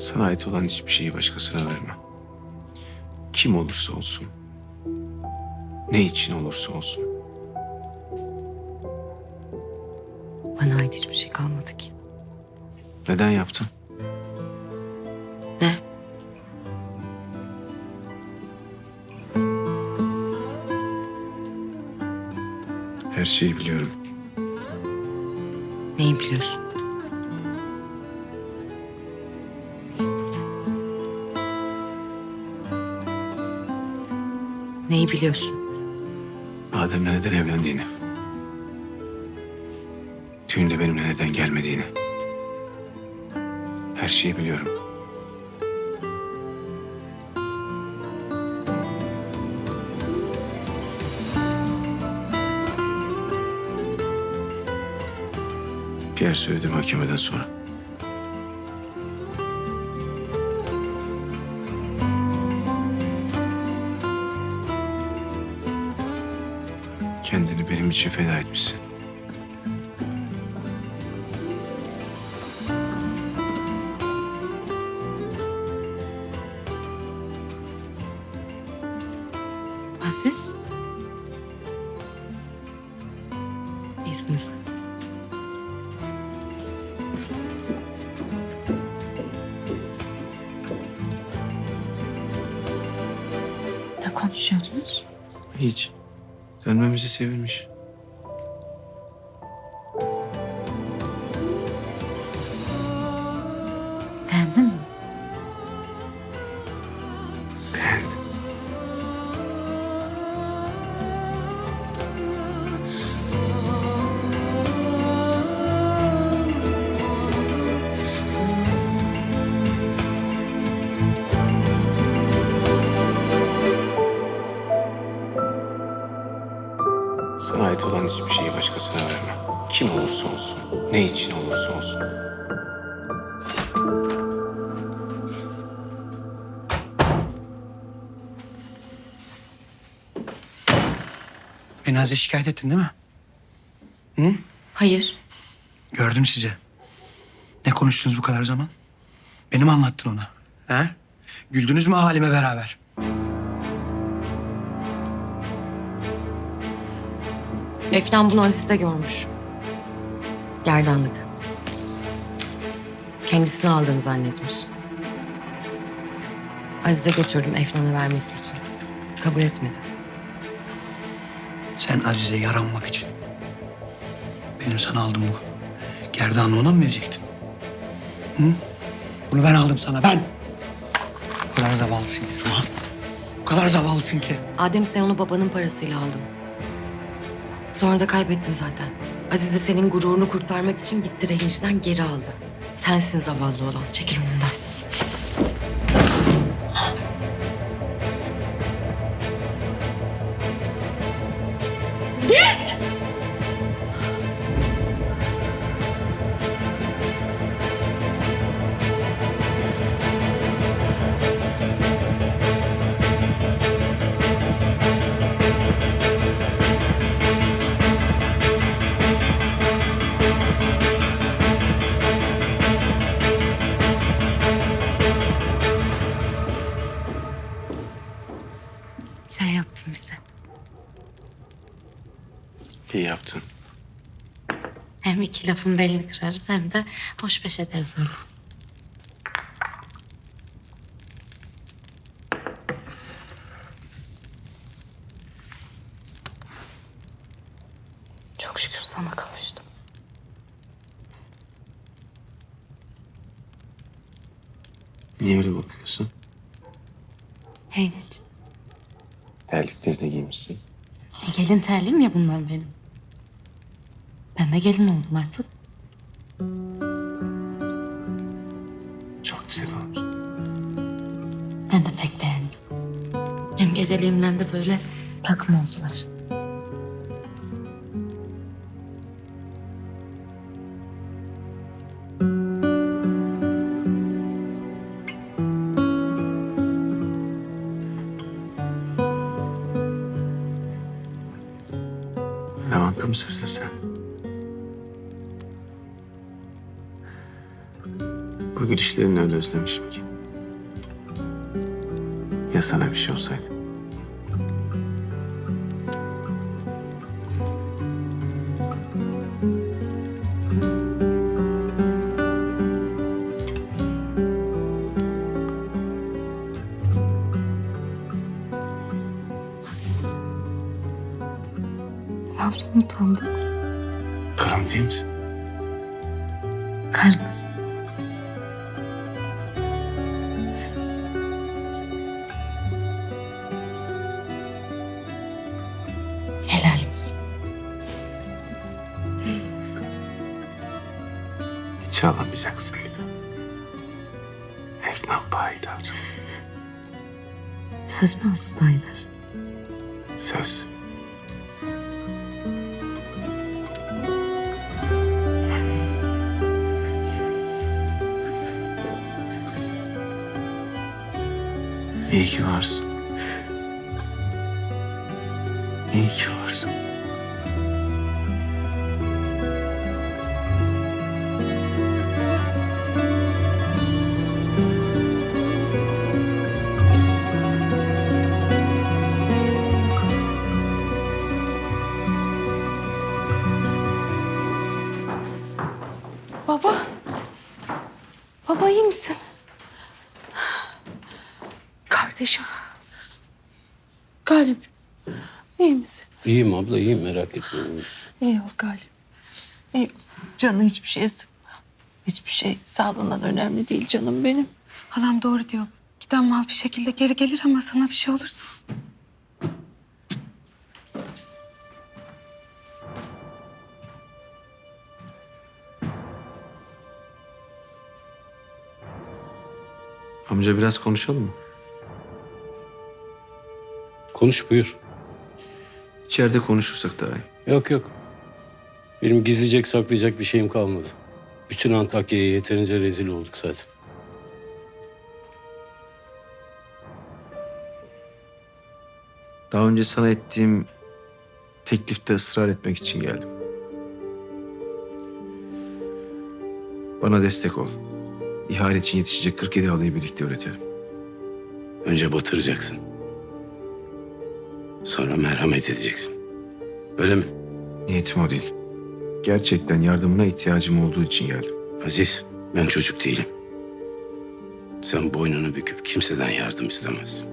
Sana ait olan hiçbir şeyi başkasına vermem. Kim olursa olsun. Ne için olursa olsun. Bana ait hiçbir şey kalmadı ki. Neden yaptın? Ne? Her şeyi biliyorum. Neyi biliyorsun? Neyi biliyorsun? Adem'le neden evlendiğini. Düğünde benimle neden gelmediğini. Her şeyi biliyorum. Pierre söyledi mahkemeden sonra. Benim için feda etmişsin. Aziz? İyisiniz. Ne konuşuyordunuz? Hiç. Dönmemizi sevinmiş. Beğendin mi? Sana ait olan hiçbir şeyi başkasına vermem. Kim olursa olsun, ne için olursa olsun. Azize şikayet ettin değil mi? Hayır. Gördüm sizi. Ne konuştunuz bu kadar zaman? Beni mi anlattın ona? He? Güldünüz mü halime beraber? Efnan bunu Aziz'de görmüş. Gerdanlık. Kendisine aldığını zannetmiş. Aziz'e götürdüm Efnan'a vermesi için. Kabul etmedi. Sen Azize yaranmak için. Benim sana aldığım bu gerdanlığı ona mı verecektin? Hı? Bunu ben aldım sana, ben. O kadar zavallısın ki Ruhan. O kadar zavallısın ki. Adem sen onu babanın parasıyla aldın. Sonra da kaybettin zaten. Aziz de senin gururunu kurtarmak için gitti rehinciden geri aldı. Sensin zavallı olan. Çekil önümden. Çay yaptım bize. İyi yaptın. Hem iki lafın belini kırarız hem de hoş beş ederiz orada. Çok şükür sana kavuştum. Niye öyle bakıyorsun? Hiç. Terlikleri de giymişsin. E, gelin terlim ya bunlar benim. Ben de gelin oldum artık. Çok güzel olmuş. Ben de pek beğendim. Hem geceliğimden de böyle takım oldular. Lavanta mı sürdün sen? Bu gülüşlerini öyle özlemişim ki. Ya sana bir şey olsaydı? Aziz. Ne utandın? Karım değil misin? Karım. Helal misin? Hiç de. Ekran payidar. Söz mü Aziz Baydar? Söz. İyi ki varsın. İyi ki varsın. Baba. Baba iyi misin? Kardeşim. Galip. İyi misin? İyiyim abla iyiyim merak etme. İyi ol Galip. İyi. Canı hiçbir şey sıkma. Hiçbir şey sağlığından önemli değil canım benim. Halam doğru diyor. Giden mal bir şekilde geri gelir ama sana bir şey olursa. Amca biraz konuşalım mı? Konuş buyur. İçeride konuşursak daha iyi. Yok yok. Benim gizleyecek saklayacak bir şeyim kalmadı. Bütün Antakya'ya yeterince rezil olduk zaten. Daha önce sana ettiğim teklifte ısrar etmek için geldim. Bana destek ol. İhale için yetişecek 47 halıyı birlikte üretelim. Önce batıracaksın. Sonra merhamet edeceksin. Öyle mi? Niyetim o değil. Gerçekten yardımına ihtiyacım olduğu için geldim. Aziz, ben çocuk değilim. Sen boynunu büküp kimseden yardım istemezsin.